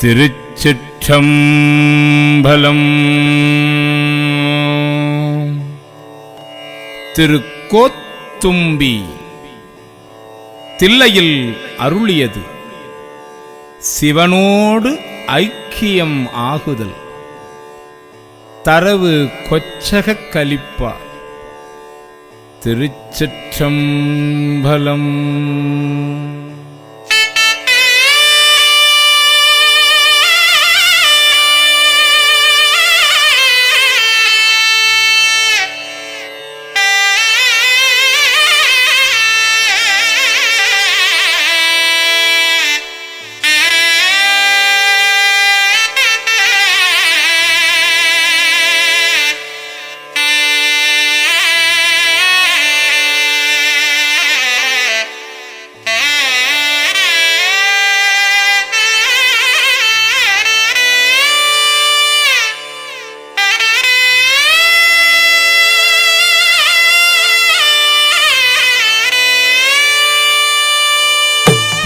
திருச்சிற்றம்பலம். திருக்கோத்தும்பி தில்லையில் அருளியது. சிவனோடு ஐக்கியம் ஆகுதல். தரவு கொச்சகக் கலிப்பா திருச்சிற்றம்பலம்.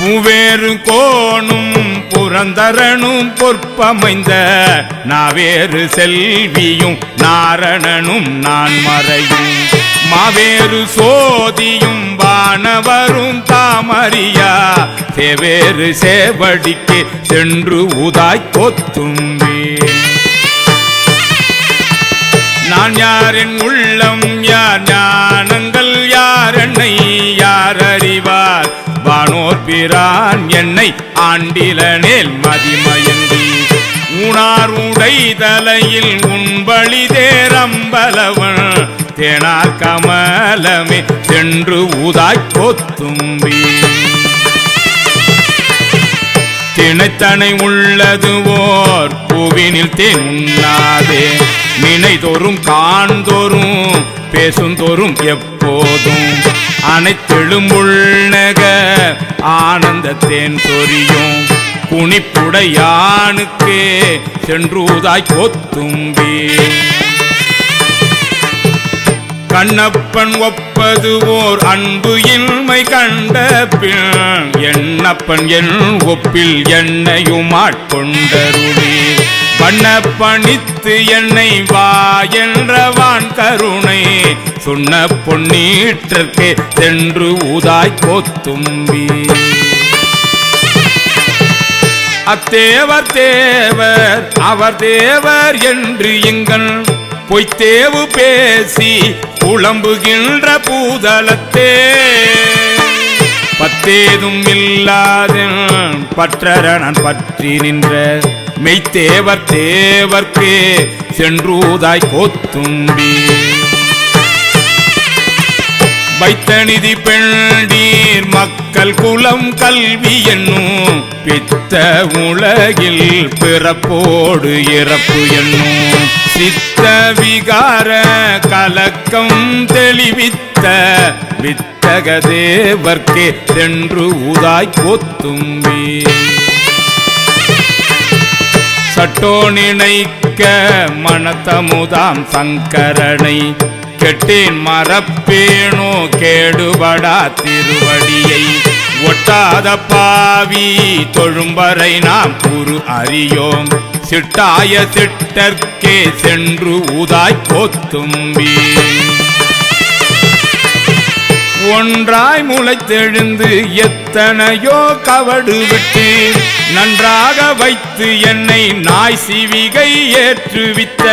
மூவேறு கோணும் புரந்தரனும் பொற்பமைந்த நாவேறு செல்வியும் நாரணனும் நான் மறையும். மாவேறு சோதியும் வானவரும் தாமரியா செவேறு சேவடிக்கு சென்று உதாய் கொத்தும்பே. நான் யாரின் உள்ளம் யார் ஞானங்கள் யார் என்னை யார் அறிவார்? வானோர் பிரான் என்னை ஆண்டிலனேல் மதிமயங்கி உணார் உடை தலையில் உண்பழி தேரம்பலவன். தேனார் கமலமே சென்று ஊதாய் கொத்தும்பி திணைத்தனை உள்ளது ஓர் பூவினில் தேன் உண்ணாதே காண்தோறும் பேசுந்தோறும் எப்போதும். அனைத்தெழும் உள்நக ஆனந்தத்தேன் தேன் சொரியும் குனிப்புடையானுக்கே சென்றுதாய் கொத்தும்பி. கண்ணப்பன் ஒப்பது ஓர் அன்பு இன்மை கண்ட பின் என்னப்பன் என் ஒப்பில் என்னையும் ஆட்கொண்டருளே பண்ண பணித்து என்னை வா என்றவான் கருணை. சொன்ன பொன்னீற்றற்கு சென்று ஊதாய் கோத்தும்பி. அத்தேவர் தேவர் அவர் தேவர் என்று எங்கள் பொய்த்தேவு பேசி புலம்புகின்ற பூதலத்தே. பத்தேதும் இல்லாத பற்றரணன் பற்றி நின்ற மெய்த்தேவர் தேவர்க்கே சென்றூதாய் கோத்தும்பி. வைத்தநிதி பெண்டீர் மக்கள் குலம் கல்வி என்னும் பித்த உலகில் பிறப்போடு இறப்பு என்னும். சித்த விகார கலக்கம் தெளிவித்த வித்தக தேவர்க்கே சென்று ஊதாய் கொத்தும்பீர் சட்டோ நினைக்க மனத்தமுதாம் சங்கரனை. கெட்டேன் மரப்பேனோ கேடுபடா திருவடியை. ஒட்டாத பாவி தொழும்பரை நாம் குரு அறியோம். சிட்டாய சிட்டர்க்கே சென்று ஊதாய் கோத்தும்பி ஒன்றாய் முளைத்தெழுந்து எத்தனையோ கவடு விட்டு நன்றாக வைத்து என்னை நாய் சிவிகை ஏற்றுவித்த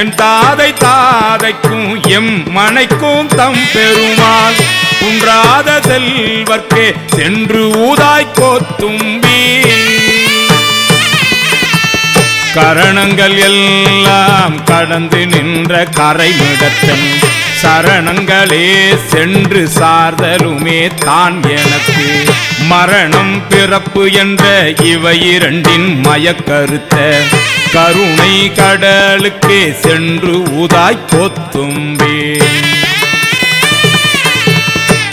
என் தாதை தாதைக்கும் எம் மனைக்கும் தம் பெருமாள். குன்றாத செல்வர்க்கே சென்று ஊதாய் கோத்தும்பி கரணங்கள் எல்லாம் கடந்து நின்ற கரைமிடத்தன். சரணங்களே சென்று சார்தலுமே தான் எனக்கு. மரணம் பிறப்பு என்ற இவை இரண்டின் மயக்கருத்த. கருணை கடலுக்கே சென்று ஊதாய் கொத்தும்பே.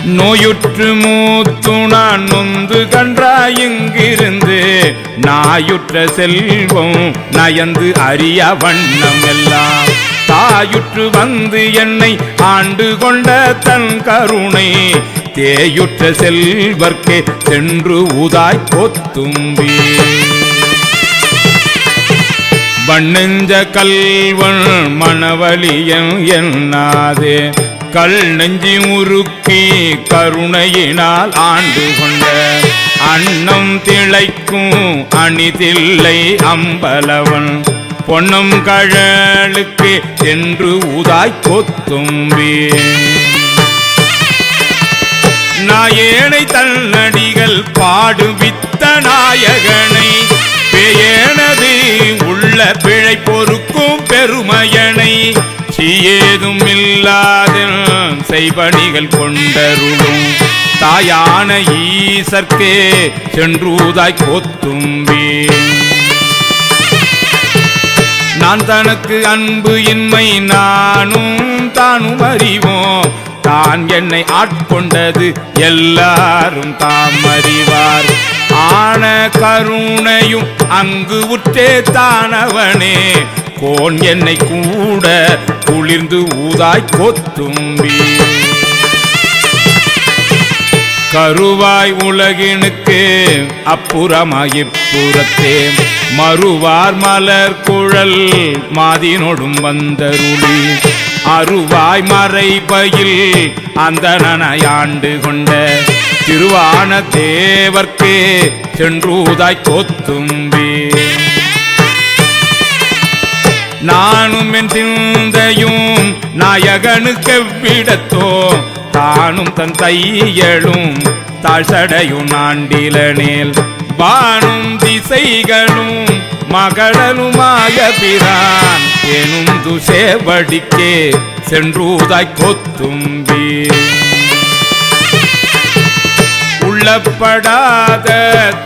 நோயுற்று மூத்துணான் நொந்து கன்றாயங்கிருந்து நாயுற்ற செல்வம் நயந்து அறிய வண்ணம் எல்லாம். தாயுற்று வந்து என்னை ஆண்டு கொண்ட தன் கருணை. தேயுற்ற செல்வர்க்கே சென்று உதாய் கொத்தும்பி வண்ணெஞ்ச கல்வன் மணவலியன் என்னாதே. கல் நெஞ்சி உருக்கி கருணையினால் ஆண்டு கொண்ட அன்னம் திளைக்கும் அணிதில்லை அம்பலவன். பொன்னம் கழலுக்கு என்று ஊதாய் கொத்தும்பே. நாயேனை தன்னடிகள் பாடுவித்த நாயகனை பேயனது உள்ள பிழை பொறுக்கும் பெருமையனை சீயேதும் இல்லாத செய்பணிகள் கொண்டருளும் தாயான ஈசர்க்கே சென்றூதாய் கொத்தும்பேன் நான் தனக்கு அன்பு இன்மை நானும் தானும் அறிவோம். தான் என்னை ஆட்கொண்டது எல்லாரும் தாம் அறிவார். ஆன கருணையும் அங்கு உற்றே தானவனே. கோன் என்னை கூட குளிர்ந்து ஊதாய் கொத்தும்பி. கருவாய் உலகினுக்கு அப்புறமாய் இப்புறத்தே மறுவார் மலர் சூழல் மாதினொடும் வந்தருளி. அருவாய் மறைபயில் அந்த நனையாண்டு கொண்ட திருவான தேவர்க்கே சென்றூதாய் கொத்தும்பே. நானும் என் சிந்தையும் நாயகனுக்கு விடத்தோ தானும் தன் தையலும் தாழ்சடையும் நாண்டிலனேல் வானும் திசைகளும் மகளனுமாய பிரான் எனும் துசேவடிக்கே சென்றூதாய் கொத்தும்பி. உள்ளப்படாத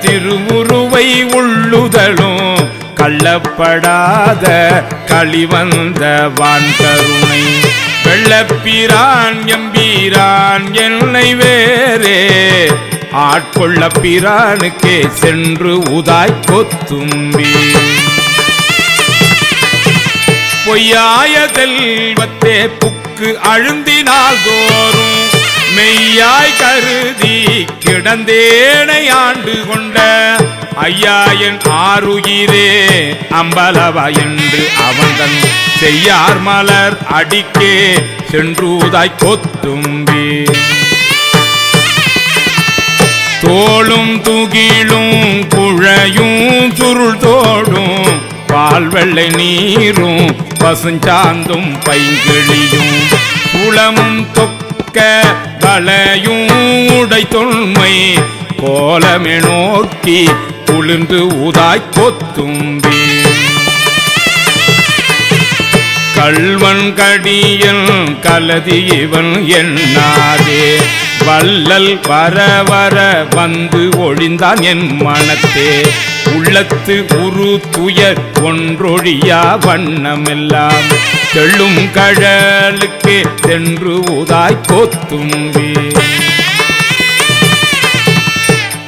திருவுருவை உள்ளுதலும் கள்ளப்படாத களிவந்த வான் கருணை வெள்ளப்பிரான் எம்பீரான் என்னை வேறே ஆட்கொள்ள பிரானுக்கே சென்று உதாய் கொத்தும்பி. பொய்யாய செல்வத்தே புக்கு அழுந்தினால் தோறும் மெய்யாய் கருதி கிடந்தேனை ஆண்டு கொண்ட ஐயாயன் ஆறுயிரே அம்பலவா என்று அவன்தன் செய்யார் மலர் அடிக்கே சென்றுதாய் கொத்தும்பி. தோளும் துகிலும் குழையும் சுருள் தோடும் பால் வெள்ளை நீரும் பசுஞ்சாந்தும் பைங்கிழியும். குளமும் தொக்க வளையும் உடை தொன்மை கோலமே நோக்கி குளிர்ந்து ஊதாய் கொத்தும்பி. கள்வன் கடியன் கலதி இவன் எண்ணாதே. வள்ளல் வர வர வந்து ஒழிந்தான் என் மனத்தே. உள்ளத்து உரு துயர் ஒன்றொழியா வண்ணமெல்லாம். தெள்ளும் கழலுக்கே சென்று உதாய் கொத்தும்பி.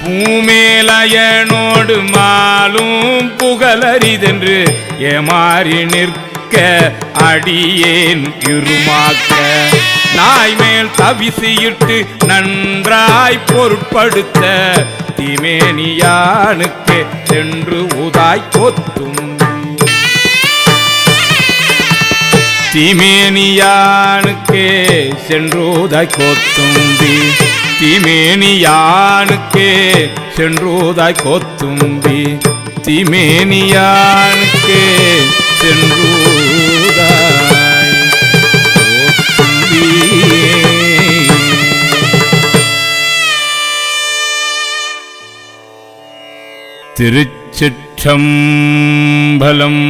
பூமேலயனோடு மாலும் புகழறிதென்று ஏமாறி நிற்க அடியேன் இருமாக்க. நாய் மேல் தவிசியிட்டு நன்றாய் பொருட்படுத்த திமேனியானுக்கு சென்று உதாய் கொத்தும். திமேனியானுக்கே சென்றோதாய் கொத்தும்பி திமேனியானுக்கே சென்றோதாய் கொத்தும்பி திமேனியானுக்கே சென்று திருச்சிற்றம்பலம்